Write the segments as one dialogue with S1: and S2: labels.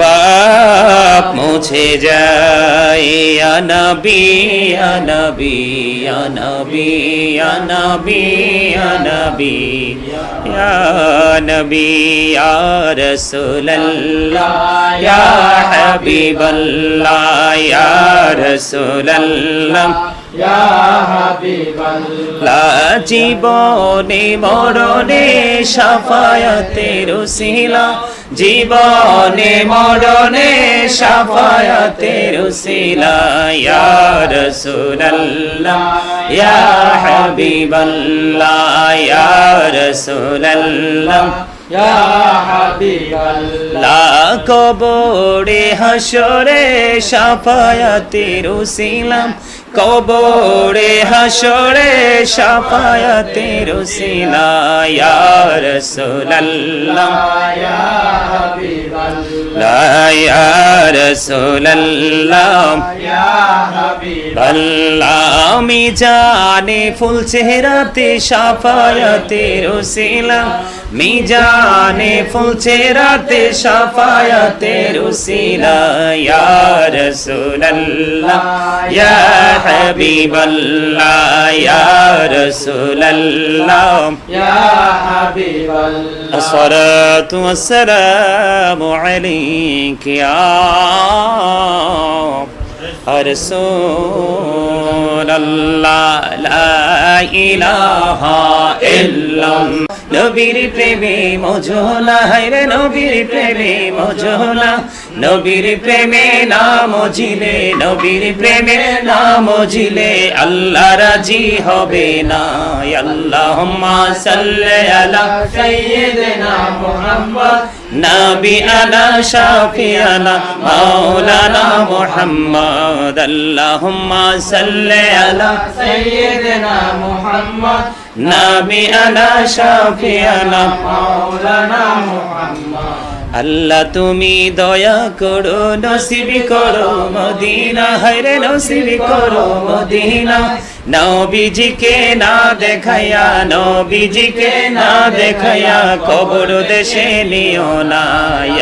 S1: পাপ মুছে যায়। নবী নবী নবী নবী নবী নবী রসুল্লাহ হাবিবাল্লাহ রসুল্লাহ জীবনে মরণে সাফায়াতের উসিলা। জীবনে মরণে সাফায়াতের উসিলা। ইয়া রাসূলুল্লাহ ইয়া হাবিবাল্লাহ ইয়া রাসূলুল্লাহ।
S2: ইয়া হাবিবাল্লাহ।
S1: লা কবরে হাসরে সাফায়াতের উসিলাম কবরে হাসরে সাফায়াতের উসিলা ইয়া রাসূলুল্লাহ।
S2: ইয়া হাবিবাল্লাহ
S1: লা, ইয়া রাসূলুল্লাহ।
S2: ইয়া হাবিবাল্লাহ
S1: আমি জানে ফুল চেহারাতে সাফায়াতের উসিলা মিজানে ফুল চেহারাতে সাফায়াতের উসিলা ইয়া রাসূলুল্লাহ। হাবিবাল্লাহ ইয়া রাসূলুল্লাহ
S2: ইয়া হাবিবাল্লাহ
S1: الصلاة والسلام عليك يا رسول الله لا إله إلا الله নবীর প্রেমে মজলা হাইরে নবীর প্রেমে মজলা নবীর প্রেমে না মজিলে নবীর প্রেমে নাম মজিলে আল্লাহ রাজি হবে না। আল্লাহুম্মা সাল্লি আলা নবী আলা মাওলানা মুহাম্মদ। আল্লাহুম্মা সাল্লি আলা
S2: সাইয়্যিদিনা মুহাম্মদ,
S1: নবী আলা শাফিয়ানা
S2: মাওলানা মুহাম্মদ।
S1: আল্লাহ তুমি দয়া করো, নসিবি করো মদিনা। হরে নসিবি করো মদিনা। নবীজিকে না দেখায়া নবীজিকে না দেখায়া কবর দেশে নিও না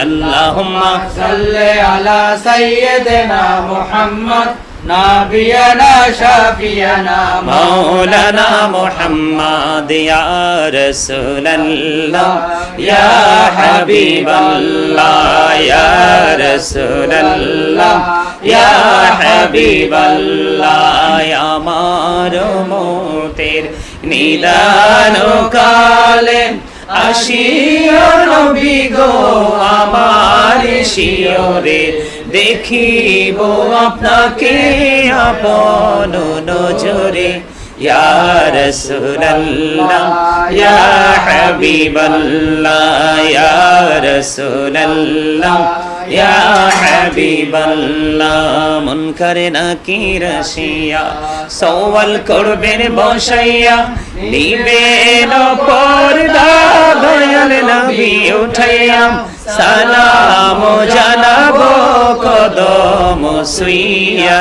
S1: আল্লাহুম্মা
S2: সাল্লি আলা সাইয়্যিদিনা মুহাম্মদ। নাবিয়ানা শাফিয়ানা
S1: مولانا محمد يا رسول الله يا حبيب الله يا رسول الله يا حبيب الله আমার মতের নিদান কালে আসিও নবী গো আমার শিওরে দেখিব আপনাকে আপন নজরে। ইয়া রাসূলুল্লাহ ইয়া হাবিবাল্লাহ ইয়া রাসূলুল্লাহ। ইয়া হাবিবাল্লাহ মন করে না কি রসিয়া সওয়াল করবেন বসাইয়া, নিবেন পর্দা দয়াল নবী উঠাইয়া। সালাম জানাব কদম সুইয়া।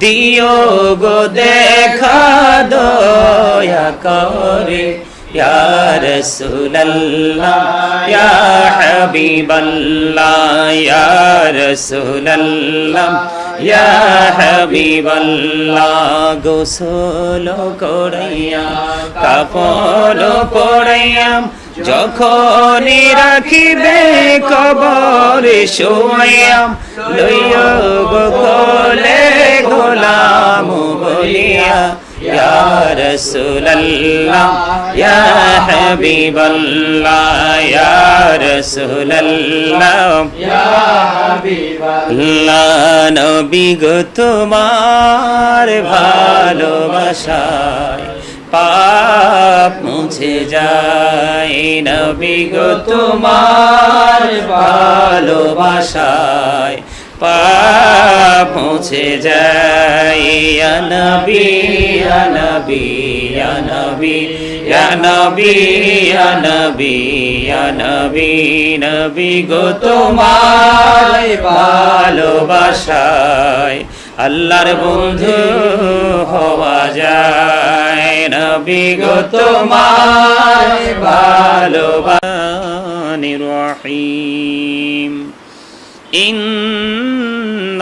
S1: দিও গো দেখা দয়া করে, ইয়া রাসূলুল্লাহ, ইয়া হাবিবাল্লাহ, ইয়া রাসূলুল্লাহ, ইয়া হাবিবাল্লাহ, গোসল করাইয়া কাপল পড়াইয়াম যখন রাখিবে কবরে শোয়াইয়াম লইয় গো গোলাম বলিয়া, ইয়া রাসূলুল্লাহ, ইয়া হাবিবাল্লাহ, ইয়া রাসূলুল্লাহ
S2: ইয়া হাবিবাল্লাহ
S1: নবী গো তোমার ভালোবাসায় পাপ মুছে যায়, নবী গো তোমার ভালোবাসায় পাপ মুছে যায়। নবী নবী নবী নবী নবী নবী নবী গো তোমার ভালোবাসায়। আল্লাহর বন্ধু হওয়া যায়। নবী গো তোমার ভালোবাসায় রহিম। إن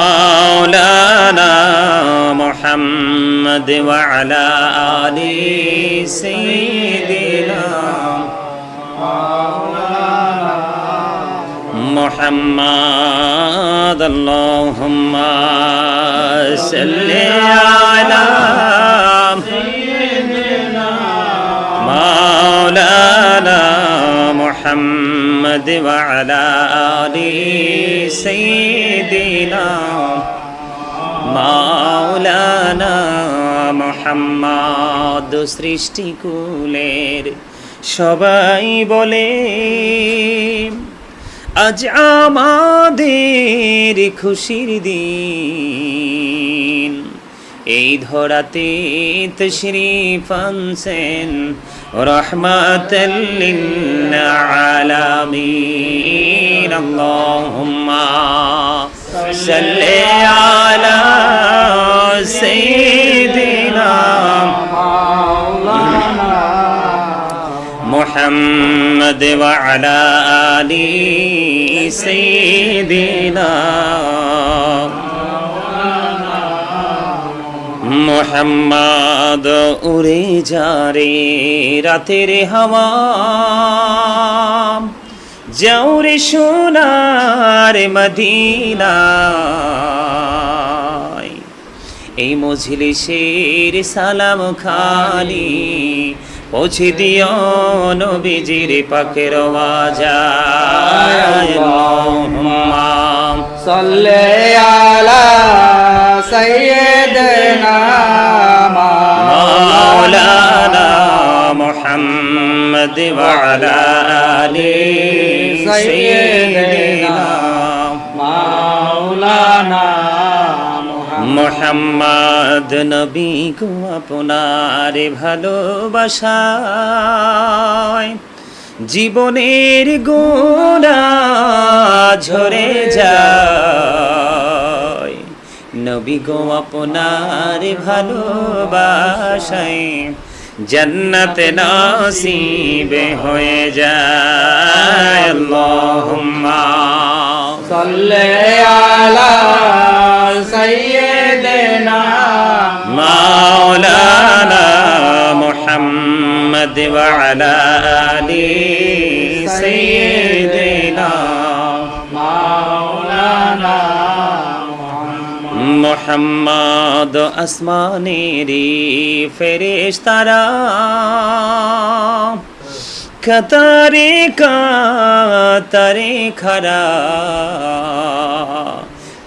S1: مولانا محمد وعلى آل سيدنا محمد. اللهم صل على مولانا محمد وعلى آل سيدنا মাওলানা মোহাম্মদ সৃষ্টিকুলের সবাই বলে আজ আমাদের খুশির দিন এই ধরাতে তশরিফ আনছেন রহমাতাল্লিল আলামিন আল্লাহুম্মা সাল্লি আলা সাইয়্যিদিনা মাওলানা ওয়া আলা আলি সাইয়্যিদিনা মোহাম্মদ উড়ে যারে রাতের হাওয়া। যাও রে সোনার মদিনা এই মজলিসের সালাম খালি পৌঁছে দিও নবীজির পাকের
S2: সাল্লে আলা সৈয়দ
S1: مولانا محمد وعلى آل سيدنا
S2: مولانا
S1: মোহাম্মদ নবী গো আপনার ভালোবাসায় জীবনের গোনা ঝরে যায় নবী গো আপনার ভালোবাসায় জন্নতে নসিবে হয়ে যায়। আল্লাহুম্মা
S2: সাল্লি আলা সাইয়্যিদিনা
S1: মাওলানা মুহাম্মদ ওয়া আলা আলি
S2: সাইয়্যিদিনা
S1: মোহাম্মদ আসমানেরি ফেরেশতারা। কতারে কাতারে খরা।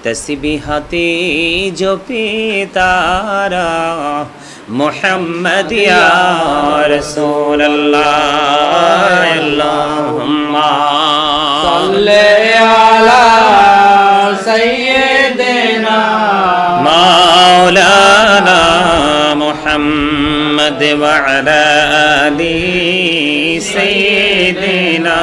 S1: তসবিহাতে জপে তারা, মোহাম্মদ ইয়া রাসূলুল্লাহ, আল্লাহুম্মা।
S2: সাল্লি আলা সাইয়্যিদ
S1: مولانا محمد وعلى آل سيدنا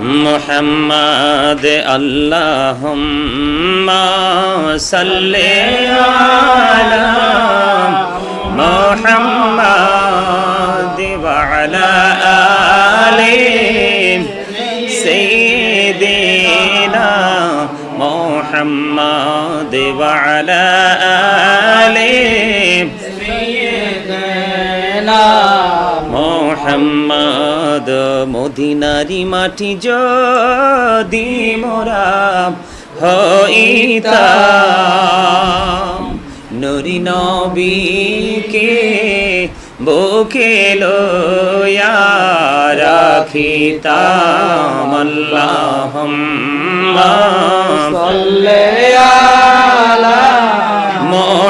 S1: محمد. اللهم صل على وعلى آل سيدنا محمد মোহাম্মদ মদিনারি মাটি যদি মোরা হইতাম নুরি নবীকে বুকে লয়া রাখিতাম আল্লাহুম্মা
S2: صلي على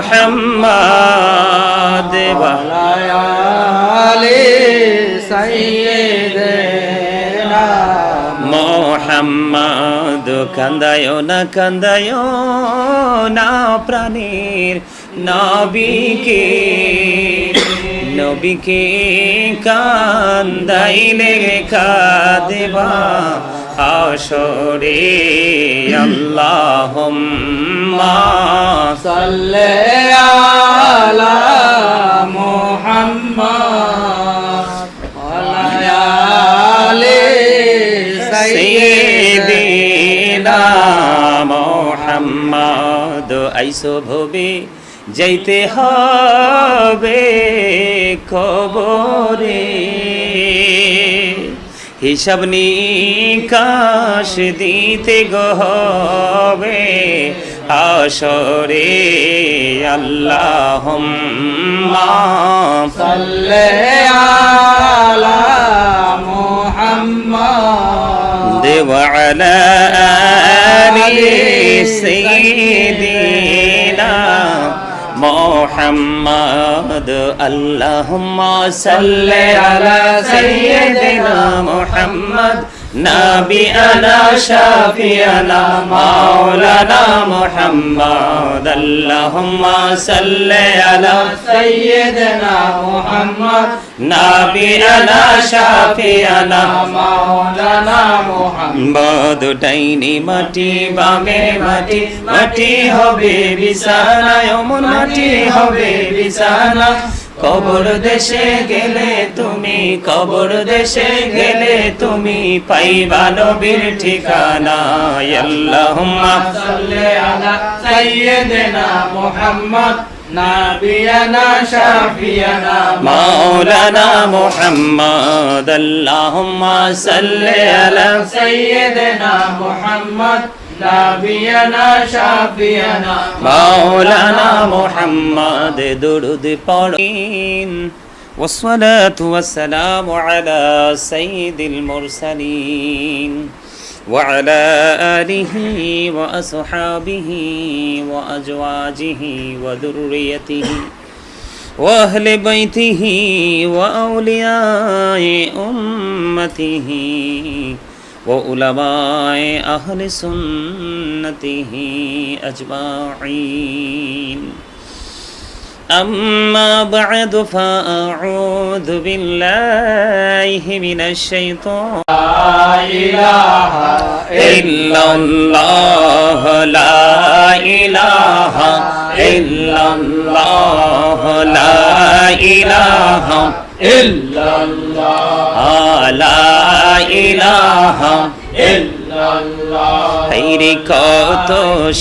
S1: মোহাম্মদ
S2: وعلى آل سيدنا
S1: মোহাম্মদ কান্দায় না কান্দায় না প্রাণীর নবীকে নবীকে কান্দাইলে কাঁদবা হাসরে আল্লাহুম্মা
S2: সাল্লি আলা মুহাম্মদ ওয়া
S1: আলি
S2: সাইয়্যিদিনা
S1: মুহাম্মদ। আইসো ভবে যাইতে হবে কবরে। হিসাব নিকাশ দিতে গহবে আসরে আল্লাহ মোহাম্মদ। দেওয়াল সৈদিন محمد اللهم صل على سيدنا محمد নবী আনা শাফিয়ানা মাওলানা মুহাম্মদ, আল্লাহুম্মা সাল্লি
S2: আলা সাইয়্যিদিনা
S1: মুহাম্মদ। নবী
S2: আনা শাফিয়ানা
S1: মাওলানা মুহাম্মদ। ডাইনি মাটি, বামে মাটি মাটি হবে বিছানা ও মাটি হবে বিছানা কবর দেশে গেলে তুমি কবর দেশে গেলে তুমি পাইবা নবীর ঠিকানা আল্লাহুম্মা
S2: صل على سيدنا محمد نبينا شافينا
S1: مولانا محمد اللهم صل على
S2: سيدنا محمد نبينا شافينا
S1: مولانا محمد درود পড়িন والصلاة والسلام على سيد المرسلين وعلى آله وأصحابه وأزواجه وذريته وأهل بيته وأولياء أمته وعلماء أهل سنته أجمعين أما بعد فأعوذ بالله من الشيطان
S2: لا إله
S1: إلا الله لا إله إلا الله لا إله
S2: إلا الله
S1: لا إله
S2: إلا الله
S1: হাইরে কত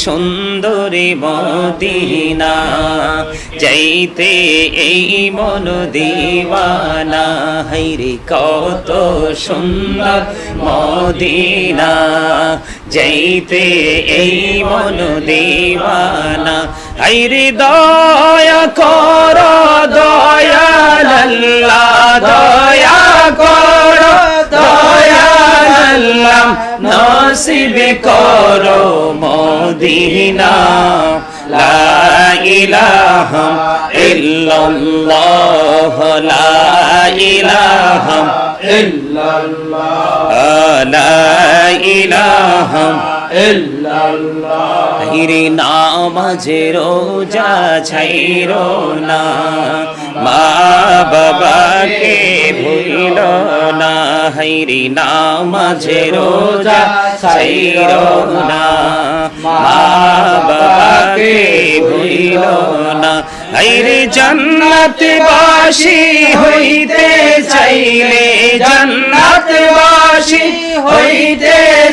S1: সুন্দরী মদিনা যাইতে এই মন দিওয়ানা হাইরে কত সুন্দর মদিনা যাইতে এই মন দিওয়ানা হাইরে দয়া কর দয়াল আল্লাহ দয়া কর দয়াল আল্লাহ নসিব করো মদিনা লা ইলাহা ইল্লাল্লাহ লা ইলাহা
S2: ইল্লাল্লাহ
S1: লা ইলাহা রোজা ছাইরো না মা বাবাকে ভুইল না, হাইরে নামাজে রোজা ছাইরো না। মা বাবাকে ভুইল না, হাইরে জান্নাত বাসী হইতে চাইলে জান্নাত বাসী হইতে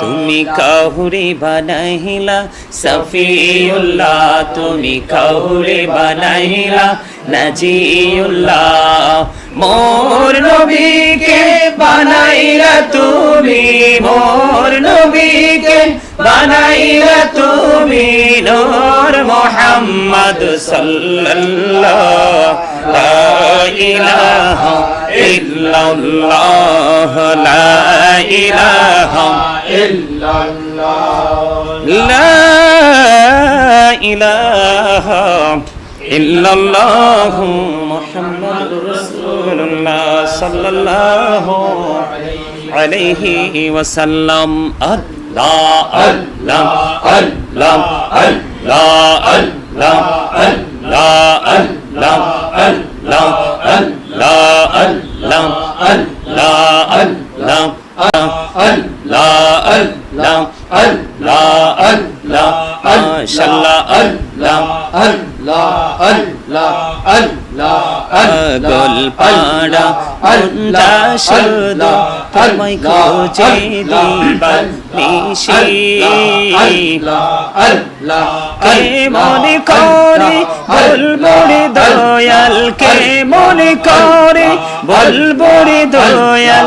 S1: তুমি কাহুরে বানাইলা সফিউল্লাহ। তুমি কাহুরে বানাইলা নাজিউল্লাহ, মোর নবীকে বানাইলা তুমি, মোর নবীকে বানাইলা তুমি, নূর মোহাম্মদ সাল্লাল্লাহ লা ইল্লাল্লাহ, লা ইলাহা
S2: ইল্লাল্লাহ,
S1: লা ইলাহা إلا الله محمد رسول الله صلى الله عليه وسلم الله الله الله الله الله الله الله الله الله الله الله Allah Allah Allah Allah
S2: Allah Allah Allah
S1: পাগল পাড়া মুন্দা শুধু তোমায় খোঁজে দিবার নিশি কে মনে করে? বলব রে দয়াল। কে মনে করে? বলব রে দয়াল।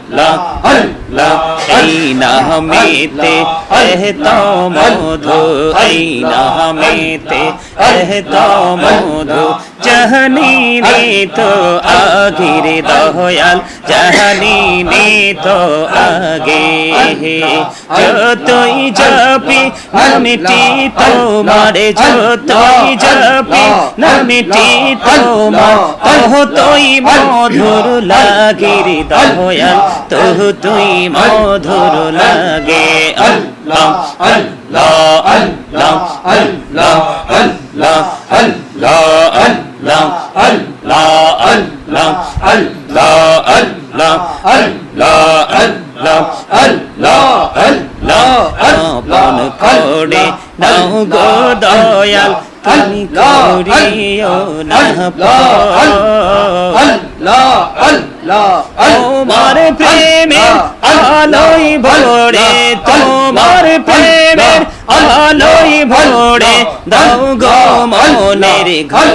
S1: মেতে रहता মধু ऐना মেতে रहता মধু জাহানি নে তো আগির দয়াল জাহানি নে তো আগে। যতই জপি, নামটি তোমার, যতই জপি, নামটি তোমার তহ তুই মধুর লাগির দয়াল তহ তুই মধুর লাগে। আল্লাহ আল্লাহ আল্লাহ আল্লাহ আল্লাহ আল্লাহ আল্লাহ। لا لا لا لا لا لا আপন করে নাও গো দয়াল তুমি করিও না তোমার প্রেমের আলোই ভরে তোমার প্রেমের আলোই ভরে দাও গো মনের ঘর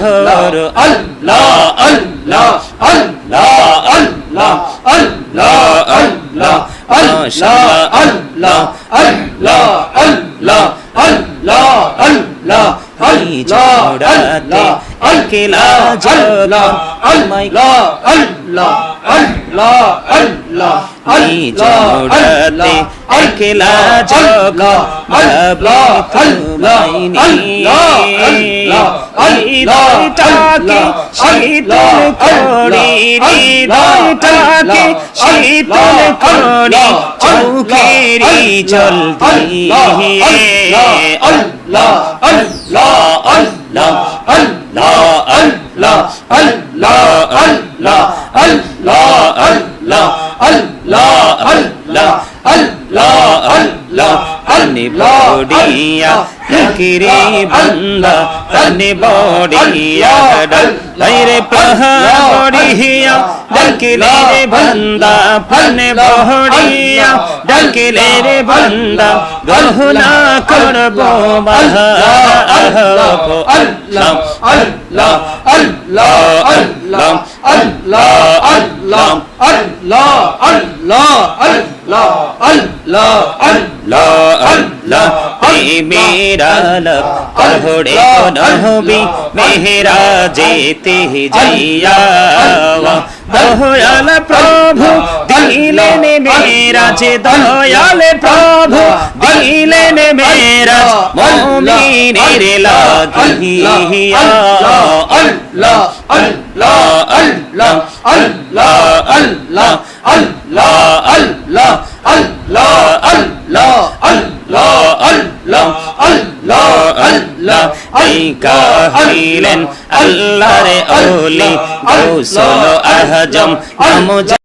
S1: আল্লাহ আল্লাহ আল্লাহ আল্লাহ আল্লাহ আল্লাহ মাশাআল্লাহ আল্লাহ আল্লাহ আল্লাহ আল্লাহ আল্লাহ এই জোড়াতে অকেলা জলা আল্লাহ
S2: আল্লাহ আল্লাহ আল্লাহ
S1: নিজরাতে অকেলা জলা আল্লাহ আল্লাহ আল্লাহ আল্লাহ হৃদয়টাকে শীতল করি হৃদয়টাকে শীতল করি চোখেরি জল দিয়ে
S2: আল্লাহ আল্লাহ আল্লাহ Allah
S1: তনি বড়িয়া ফকিরে বান্দা তনি বড়িয়া ডল লাইরে প্রহরিয়া ডলকিলে রে বান্দা ফনে বড়িয়া ডলকিলে রে বান্দা গহনা করব বাহা আল্লাহ আল্লাহ আল্লাহ আল্লাহ
S2: আল্লাহ আল্লাহ আল্লাহ আল্লাহ আল্লাহ আল্লাহ
S1: লা আল্লাহ মেরা লব পড়ে নবী মেহরা যেতে যাইয়া দয়াল প্রভু দিলেন মেরাজ দয়াল প্রভু দিলেন মেরাজ মুমিনের লাগিয়া
S2: আল্লাহ আল্লাহ আল্লাহ আল্লাহ আল্লাহ আল্লাহ আল্লাহ আল্লাহ আল্লাহ আল্লাহ আল্লাহ আল্লাহ আল্লাহ
S1: এই কাহিলেন আল্লাহর ওলি গৌসল আহজম নাম